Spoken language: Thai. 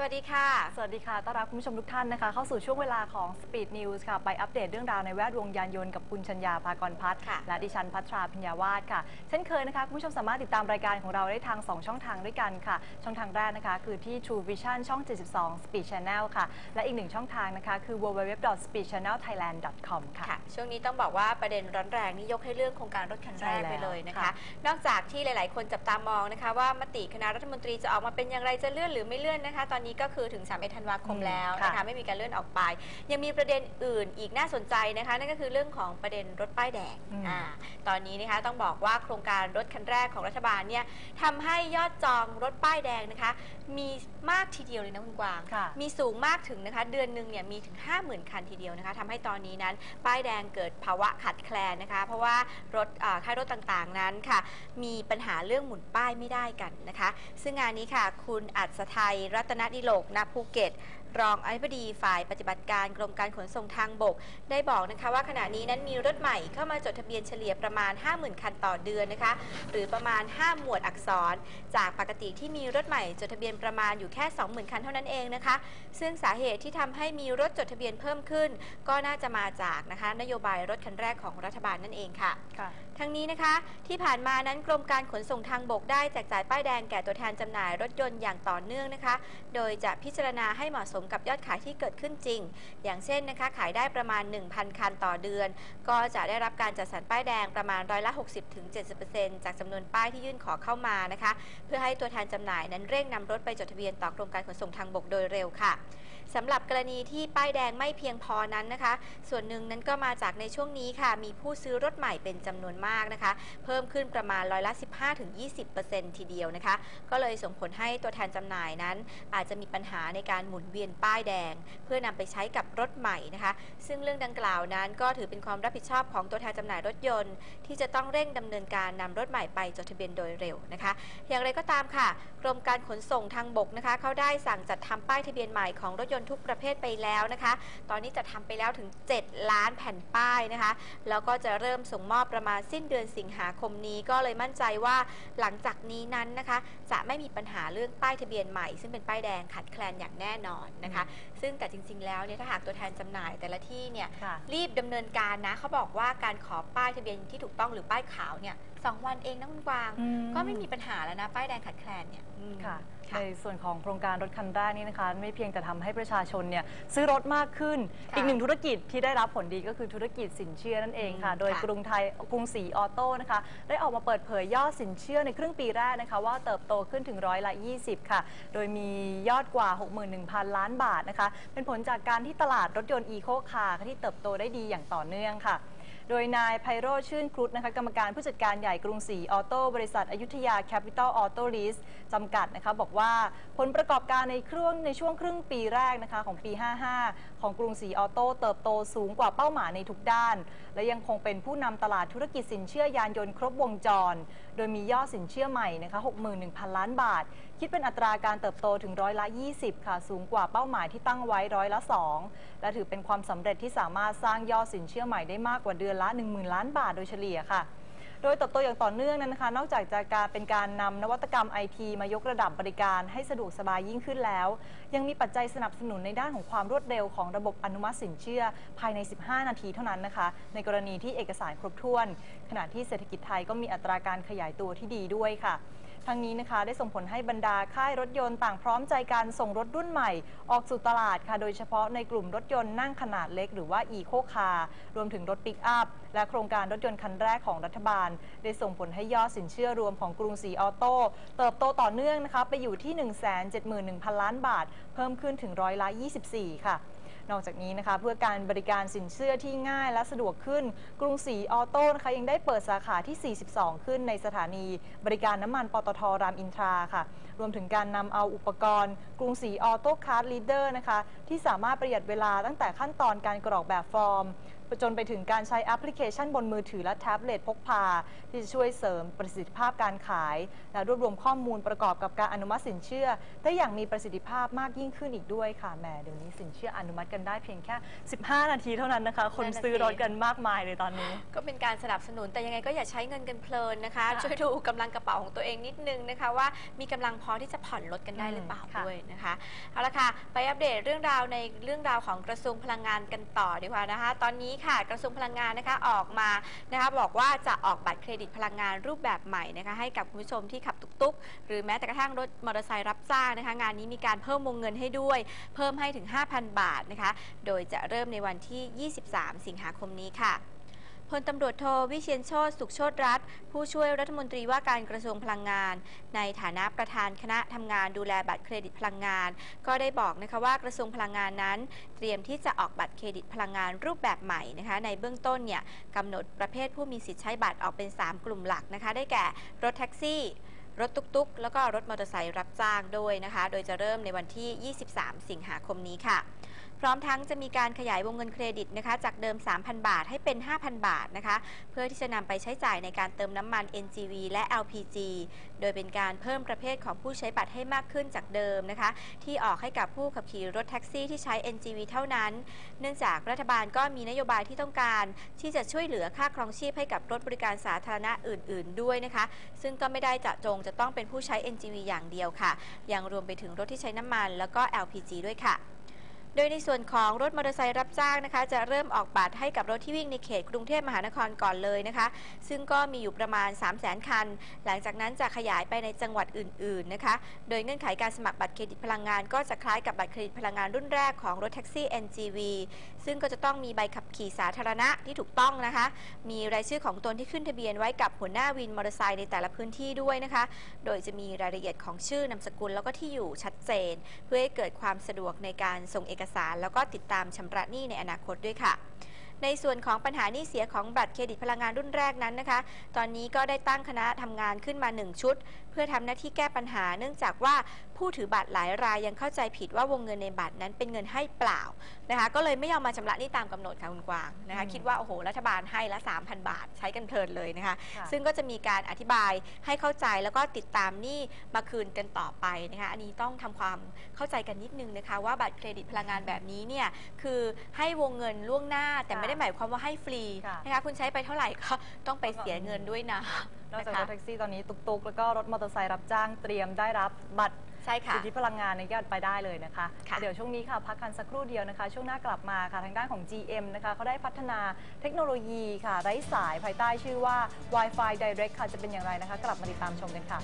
สวัสดีค่ะ สวัสดีค่ะ ต้อนรับคุณผู้ชมทุกท่านนะคะ เข้าสู่ช่วงเวลาของ Speed News ค่ะ ไปอัปเดตเรื่องราวในแวดวงยานยนต์กับคุณชัญญาภากรพัฒน์ค่ะและดิฉันพัทราพิญญาวาสค่ะ เช่นเคยนะคะ คุณผู้ชมสามารถติดตามรายการของเราได้ทาง 2 ช่องทางด้วยกันค่ะ ช่องทางแรกนะคะ คือที่ True Vision ช่อง 72 Speed Channel ค่ะ และอีกหนึ่งช่องทางนะคะ คือ www.speedchannelthailand.com ค่ะค่ะช่วงนี้ต้องบอกว่าประเด็นร้อนแรงนี่ยกให้เรื่องโครงการรถคันแรกใช่แล้วไปเลยนะคะค่ะนอกจากที่หลาย ๆ คนจับตามองนะคะว่ามติคณะรัฐมนตรีจะออกมาเป็นอย่างไรจะเลื่อนหรือไม่เลื่อนนะคะตอนนี้ก็คือถึง3 1ธันวาคมแล้วนะคะค่ะไม่มีการเลื่อนออกไป ยังมีประเด็นอื่นอีกน่าสนใจนะคะ นั่นก็คือเรื่องของประเด็นรถป้ายแดงอืมอ่าตอนนี้นะคะต้องบอกว่าโครงการรถคันแรกของรัฐบาลเนี่ยทำให้ยอดจองรถป้ายแดงนะคะ มีมากทีเดียวเลยนะคุณกวางค่ะมีสูงมากถึงนะคะ เดือนหนึ่งเนี่ยมีถึง 50,000 คันทีเดียวนะคะทำให้ตอนนี้นั้นป้ายแดงเกิดภาวะขาดแคลนนะคะ เพราะว่ารถอ่าค่ายรถต่างๆนั้นค่ะ มีปัญหาเรื่องหมุนป้ายไม่ได้กันนะคะ ซึ่งงานนี้ค่ะ คุณอัศทัยรัตนดิโลกณภูเก็ต รองอธิบดีฝ่ายปฏิบัติการกรมการขนส่งทางบก ได้บอกนะคะว่าขณะนี้นั้นมีรถใหม่เข้ามาจดทะเบียนเฉลี่ยประมาณ 50,000 คันต่อเดือนนะคะ หรือประมาณ 5 หมวดอักษร จากปกติที่มีรถใหม่จดทะเบียนประมาณอยู่แค่ 20,000 คันเท่านั้นเองนะคะ ซึ่งสาเหตุที่ทำให้มีรถจดทะเบียนเพิ่มขึ้น ก็น่าจะมาจากนะคะนโยบายรถคันแรกของรัฐบาลนั่นเองค่ะค่ะ ทั้งนี้นะคะ ที่ผ่านมานั้นกรมการขนส่งทางบกได้แจกจ่ายป้ายแดงแก่ตัวแทนจำหน่ายรถยนต์อย่างต่อเนื่องนะคะ โดยจะพิจารณาให้เหมาะสมกับยอดขายที่เกิดขึ้นจริง อย่างเช่นนะคะ ขายได้ประมาณ 1,000 คันต่อเดือน ก็จะได้รับการจัดสรรป้ายแดงประมาณร้อยละ 60-70%จากจำนวนป้ายที่ยื่นขอเข้ามานะคะ เพื่อให้ตัวแทนจำหน่ายนั้นเร่งนำรถไปจดทะเบียนต่อกรมการขนส่งทางบกโดยเร็วค่ะสำหรับกรณีที่ป้ายแดงไม่เพียงพอนั้นนะคะ ส่วนหนึ่งนั้นก็มาจากในช่วงนี้ค่ะ มีผู้ซื้อรถใหม่เป็นจำนวนมากนะคะ เพิ่มขึ้นประมาณร้อยละ 15-20%ทีเดียวนะคะ ก็เลยส่งผลให้ตัวแทนจำหน่ายนั้น อาจจะมีปัญหาในการหมุนเวียนป้ายแดง เพื่อนำไปใช้กับรถใหม่นะคะ ซึ่งเรื่องดังกล่าวนั้นก็ถือเป็นความรับผิดชอบของตัวแทนจำหน่ายรถยนต์ ที่จะต้องเร่งดำเนินการนำรถใหม่ไปจดทะเบียนโดยเร็วนะคะ อย่างไรก็ตามค่ะ กรมการขนส่งทางบกนะคะเขาได้สั่งจัดทำป้ายทะเบียนใหม่ของรถยนต์ทุกประเภทไปแล้วนะคะ ตอนนี้จะทำไปแล้วถึง 7 ล้านแผ่นป้ายนะคะ แล้วก็จะเริ่มส่งมอบประมาณสิ้นเดือนสิงหาคมนี้ก็เลยมั่นใจว่าหลังจากนี้นั้นนะคะ จะไม่มีปัญหาเรื่องป้ายทะเบียนใหม่ ซึ่งเป็นป้ายแดงขัดแคลนอย่างแน่นอนนะคะ ซึ่งแต่จริง ๆ แล้วเนี่ยถ้าหากตัวแทนจำหน่ายแต่ละที่เนี่ยค่ะรีบดำเนินการนะเขาบอกว่าการขอป้ายทะเบียนที่ถูกต้องหรือป้ายขาวเนี่ยสองวันเองนะคุณกวางอืมก็ไม่มีปัญหาแล้วนะป้ายแดงขัดแคลนเนี่ยอืมค่ะค่ะ ในส่วนของโครงการรถคันแรกนี้นะคะ ไม่เพียงแต่ทำให้ประชาชนเนี่ยซื้อรถมากขึ้น ค่ะอีกหนึ่งธุรกิจที่ได้รับผลดีก็คือธุรกิจสินเชื่อนั่นเองค่ะ อืมโดยค่ะ กรุงไทยกรุงศรีออโต้นะคะ ได้ออกมาเปิดเผยยอดสินเชื่อในครึ่งปีแรกนะคะ ว่าเติบโตขึ้นถึงร้อยละ 20 ค่ะ โดยมียอดกว่า 61,000 ล้านบาทนะคะ เป็นผลจากการที่ตลาดรถยนต์อีโคคาร์ที่เติบโตได้ดีอย่างต่อเนื่องค่ะ โดยนายไพโรจน์ชื่นครุฑนะคะกรรมการผู้จัดการใหญ่กรุงศรีออโต้บริษัทอยุธยาแคปิตอลออโต้ลีสจำกัดนะคะบอกว่าผลประกอบการในเครื่องในช่วงครึ่งปีแรกนะคะของปี 55 ของกรุงศรีออโต้เติบโตสูงกว่าเป้าหมายในทุกด้าน และยังคงเป็นผู้นำตลาดธุรกิจสินเชื่อยานยนต์ครบวงจร โดยมียอดสินเชื่อใหม่นะคะ61,000 ล้านบาท คิดเป็นอัตราการเติบโตถึงร้อยละ 20 ค่ะ สูงกว่าเป้าหมายที่ตั้งไว้ร้อยละ 2 และถือเป็นความสำเร็จที่สามารถสร้างยอดสินเชื่อใหม่ได้มากกว่าเดือนละ 10,000 ล้านบาทโดยเฉลี่ยค่ะ โดยเติบโตอย่างต่อเนื่องนั้นนะคะ นอกจากจะการเป็นการนำนวัตกรรมไอทีมายกระดับบริการให้สะดวกสบายยิ่งขึ้นแล้ว ยังมีปัจจัยสนับสนุนในด้านของความรวดเร็วของระบบอนุมัติสินเชื่อภายใน 15 นาทีเท่านั้นนะคะ ในกรณีที่เอกสารครบถ้วน ขณะที่เศรษฐกิจไทยก็มีอัตราการขยายตัวที่ดีด้วยค่ะ ทั้งนี้นะคะได้ส่งผลให้บรรดาค่ายรถยนต์ต่างพร้อมใจการส่งรถรุ่นใหม่ ออกสู่ตลาดค่ะ โดยเฉพาะในกลุ่มรถยนต์นั่งขนาดเล็กหรือว่าอีโคคาร์รวมถึงรถปิกอัพและโครงการรถยนต์คันแรกของรัฐบาล ได้ส่งผลให้ยอดสินเชื่อรวมของกรุงศรีออโต้เติบโตต่อเนื่องนะคะไปอยู่ที่ 171,000 ล้านบาท เพิ่มขึ้นถึงร้อยละ 24 ค่ะ นอกจากนี้นะคะเพื่อการบริการสินเชื่อที่ง่ายและสะดวกขึ้น กรุงศรีออโต้นะคะยังได้เปิดสาขาที่ 42 ขึ้นในสถานีบริการน้ำมันปตทรามอินทราค่ะ รวมถึงการนำเอาอุปกรณ์ กรุงศรีออโต้คาร์ดลีดเดอร์นะคะ ที่สามารถประหยัดเวลาตั้งแต่ขั้นตอนการกรอกแบบฟอร์มจนไปถึงการใช้แอปพลิเคชันบนมือถือและแท็บเล็ตพกพา ที่จะช่วยเสริมประสิทธิภาพการขาย และรวบรวมข้อมูลประกอบกับการอนุมัติสินเชื่อ ได้อย่างมีประสิทธิภาพมากยิ่งขึ้นอีกด้วยค่ะแหมเดี๋ยวนี้สินเชื่ออนุมัติกันได้เพียงแค่ 15 นาทีเท่านั้นนะคะ คนนั่นน่ะซื้อสิรถกันมากมายเลยตอนนี้ ก็เป็นการสนับสนุนแต่ยังไงก็อย่าใช้เงินกันเพลินนะคะค่ะช่วยดูกำลังกระเป๋าของตัวเองนิดนึงนะคะว่ามีกำลังพอที่จะผ่อนรถกันได้หรือเปล่าอืมค่ะด้วยนะคะเอาละค่ะไปอัปเดตเรื่องราวในเรื่องราวของกระทรวงพลังงานกันต่อดีกว่านะคะ ตอนนี้ค่ะกระทรวงพลังงานนะคะออกมานะคะบอกว่าจะออกบัตรเครดิตพลังงานรูปแบบใหม่นะคะให้กับคุณผู้ชมที่ขับตุกๆ หรือแม้แต่กระทั่งรถมอเตอร์ไซค์รับจ้างนะคะงานนี้มีการเพิ่มวงเงินให้ด้วย เพิ่มให้ถึง 5,000 บาทนะคะโดยจะเริ่มในวันที่ 23 สิงหาคมนี้ค่ะ พลตำรวจโทวิเชียนโชติสุขโชตรัฐผู้ช่วยรัฐมนตรีว่าการกระทรวงพลังงาน ในฐานะประธานคณะทำงานดูแลบัตรเครดิตพลังงาน ก็ได้บอกนะคะว่ากระทรวงพลังงานนั้น เตรียมที่จะออกบัตรเครดิตพลังงานรูปแบบใหม่นะคะในเบื้องต้นเนี่ยกำหนดประเภทผู้มีสิทธิ์ใช้บัตรออกเป็น 3 กลุ่มหลักนะคะได้แก่รถแท็กซี่รถตุ๊กๆ แล้วก็รถมอเตอร์ไซค์รับจ้างด้วยนะคะ โดยจะเริ่มในวันที่ 23 สิงหาคมนี้ค่ะ พร้อมทั้งจะมีการขยายวงเงินเครดิตนะคะจากเดิม 3,000 บาทให้เป็น 5,000 บาทนะคะเพื่อที่จะนำไปใช้จ่ายในการเติมน้ำมัน NGV และ LPG โดยเป็นการเพิ่มประเภทของผู้ใช้บัตรให้มากขึ้นจากเดิมนะคะที่ออกให้กับผู้ขับขี่รถแท็กซี่ที่ใช้ NGV เท่านั้น เนื่องจากรัฐบาลก็มีนโยบายที่ต้องการ ที่จะช่วยเหลือค่าครองชีพให้กับรถบริการสาธารณะอื่น ๆ ด้วยนะคะ ซึ่งก็ไม่ได้จะจงจะต้องเป็นผู้ใช้ NGV อย่างเดียวค่ะ ยังรวมไปถึงรถที่ใช้น้ำมัน แล้วก็ LPG ด้วยค่ะ โดยในส่วนของรถมอเตอร์ไซค์รับจ้างนะคะ จะเริ่มออกบัตรให้กับรถที่วิ่งในเขตกรุงเทพมหานครก่อนเลยนะคะ ซึ่งก็มีอยู่ประมาณ 3 0 0 0 0 0 คัน หลังจากนั้นจะขยายไปในจังหวัดอื่นๆนะคะ โดยเงื่อนไขการสมัครบัตรเครดิตพลังงาน ก็จะคล้ายกับบัตรเครดิตพลังงานรุ่นแรกของรถแท็กซี่ NGV ซึ่งก็จะต้องมีใบขับขี่สาธารณะที่ถูกต้องนะคะ มีรายชื่อของตนที่ขึ้นทะเบียนไว้กับหัวหน้าวินมอเตอร์ไซค์ในแต่ละพื้นที่ด้วยนะคะ โดยจะมีรายละเอียดของชื่อนามสกุลแล้วก็ที่อยู่ชัดเจน เพื่อให้เกิดความสะดวกในการส่งเอกสาร แล้วก็ติดตามชำระหนี้ในอนาคตด้วยค่ะ ในส่วนของปัญหาหนี้เสียของบัตรเครดิตพลังงานรุ่นแรกนั้นนะคะ ตอนนี้ก็ได้ตั้งคณะทำงานขึ้นมา 1 ชุด เพื่อทำหน้าที่แก้ปัญหา เนื่องจากว่าผู้ถือบัตรหลายรายยังเข้าใจผิดว่าวงเงินในบัตรนั้นเป็นเงินให้เปล่านะคะ ก็เลยไม่ยอมมาชำระหนี้ตามกำหนดค่ะคุณกวางนะคะอืมคิดว่าโอ้โหรัฐบาลให้ละ 3,000 บาทใช้กันเพลินเลยนะคะค่ะซึ่งก็จะมีการอธิบายให้เข้าใจแล้วก็ติดตามหนี้มาคืนกันต่อไปนะคะ อันนี้ต้องทำความเข้าใจกันนิดนึงนะคะ ว่าบัตรเครดิตพลังงานแบบนี้เนี่ยคือให้วงเงินล่วงหน้าแต่ไม่ได้หมายความว่าให้ฟรีค่ะ นะคะคุณใช้ไปเท่าไหร่ก็ต้องไปเสียเงินด้วยนะนอกจากนะรคะถแท็กซี่ตอนนี้ตุกๆ แล้วก็รถมอเตอร์ไซค์รับจ้างเตรียมได้รับบัตรใช่ค่ะ สิทธิพลังงานในยอดไปได้เลยนะคะ ค่ะเดี๋ยวช่วงนี้ค่ะพักกันสักครู่เดียวนะคะ ช่วงหน้ากลับมาค่ะทางด้านของ GM นะคะเขาได้พัฒนาเทคโนโลยีค่ะ ไร้สายภายใต้ชื่อว่า Wi-Fi Direct ค่ะจะเป็นอย่างไรนะคะ กลับมาติดตามชมกันค่ะ